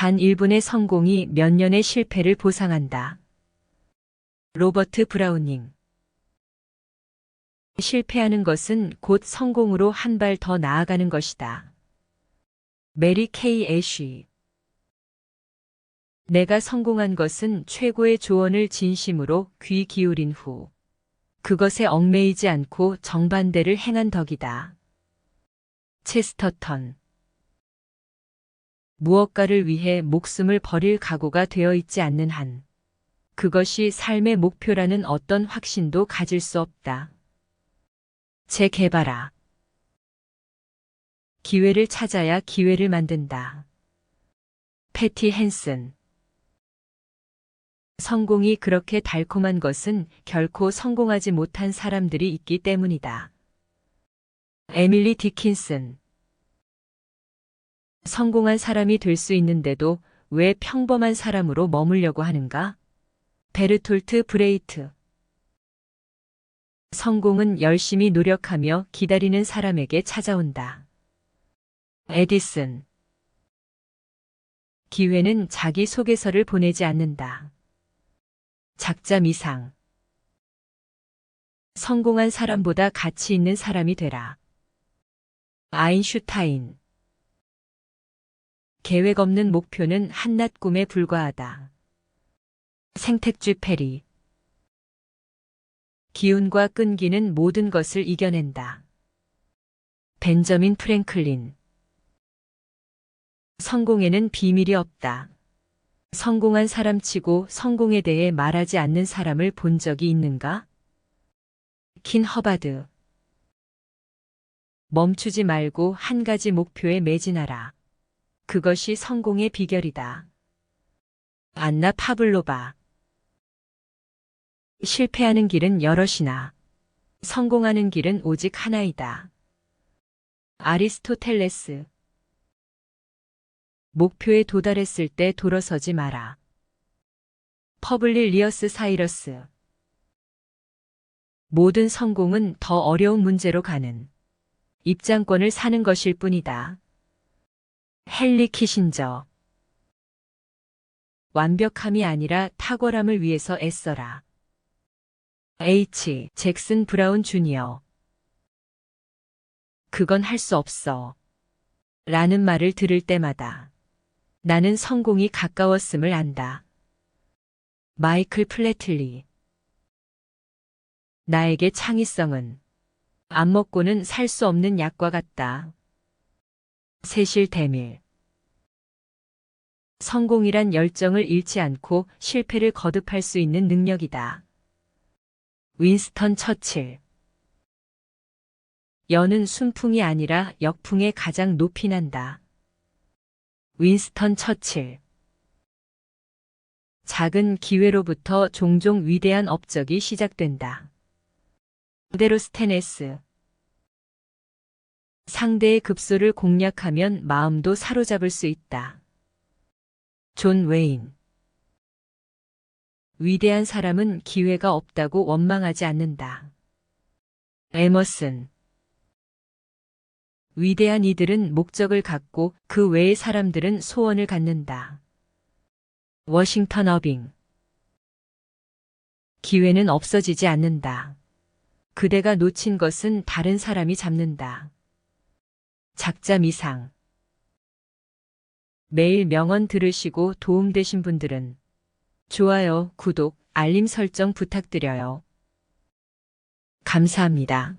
단 1분의 성공이 몇 년의 실패를 보상한다. 로버트 브라우닝 실패하는 것은 곧 성공으로 한 발 더 나아가는 것이다. 메리 케이 애쉬 내가 성공한 것은 최고의 조언을 진심으로 귀 기울인 후 그것에 얽매이지 않고 정반대를 행한 덕이다. 체스터턴 무엇가를 위해 목숨을 버릴 각오가 되어 있지 않는 한 그것이 삶의 목표라는 어떤 확신도 가질 수 없다. 재개발아. 기회를 찾아야 기회를 만든다. 패티 헨슨. 성공이 그렇게 달콤한 것은 결코 성공하지 못한 사람들이 있기 때문이다. 에밀리 디킨슨. 성공한 사람이 될 수 있는데도 왜 평범한 사람으로 머물려고 하는가? 베르톨트 브레이트. 성공은 열심히 노력하며 기다리는 사람에게 찾아온다. 에디슨. 기회는 자기 소개서를 보내지 않는다. 작자 미상. 성공한 사람보다 가치 있는 사람이 되라. 아인슈타인. 계획 없는 목표는 한낱 꿈에 불과하다. 생택쥐 페리. 기운과 끈기는 모든 것을 이겨낸다. 벤저민 프랭클린. 성공에는 비밀이 없다. 성공한 사람치고 성공에 대해 말하지 않는 사람을 본 적이 있는가? 킨 허바드. 멈추지 말고 한 가지 목표에 매진하라. 그것이 성공의 비결이다. 안나 파블로바. 실패하는 길은 여럿이나 성공하는 길은 오직 하나이다. 아리스토텔레스. 목표에 도달했을 때 돌아서지 마라. 퍼블리 리어스 사이러스. 모든 성공은 더 어려운 문제로 가는 입장권을 사는 것일 뿐이다. 헨리 키신저. 완벽함이 아니라 탁월함을 위해서 애써라. H. 잭슨 브라운 주니어. 그건 할 수 없어. 라는 말을 들을 때마다 나는 성공이 가까웠음을 안다. 마이클 플래틀리. 나에게 창의성은 안 먹고는 살 수 없는 약과 같다. 세실 대밀. 성공이란 열정을 잃지 않고 실패를 거듭할 수 있는 능력이다. 윈스턴 처칠. 연은 순풍이 아니라 역풍에 가장 높이 난다. 윈스턴 처칠. 작은 기회로부터 종종 위대한 업적이 시작된다. 데로스테네스. 상대의 급소를 공략하면 마음도 사로잡을 수 있다. 존 웨인. 위대한 사람은 기회가 없다고 원망하지 않는다. 에머슨. 위대한 이들은 목적을 갖고 그 외의 사람들은 소원을 갖는다. 워싱턴 어빙. 기회는 없어지지 않는다. 그대가 놓친 것은 다른 사람이 잡는다. 작자 미상. 매일 명언 들으시고 도움되신 분들은 좋아요, 구독, 알림 설정 부탁드려요. 감사합니다.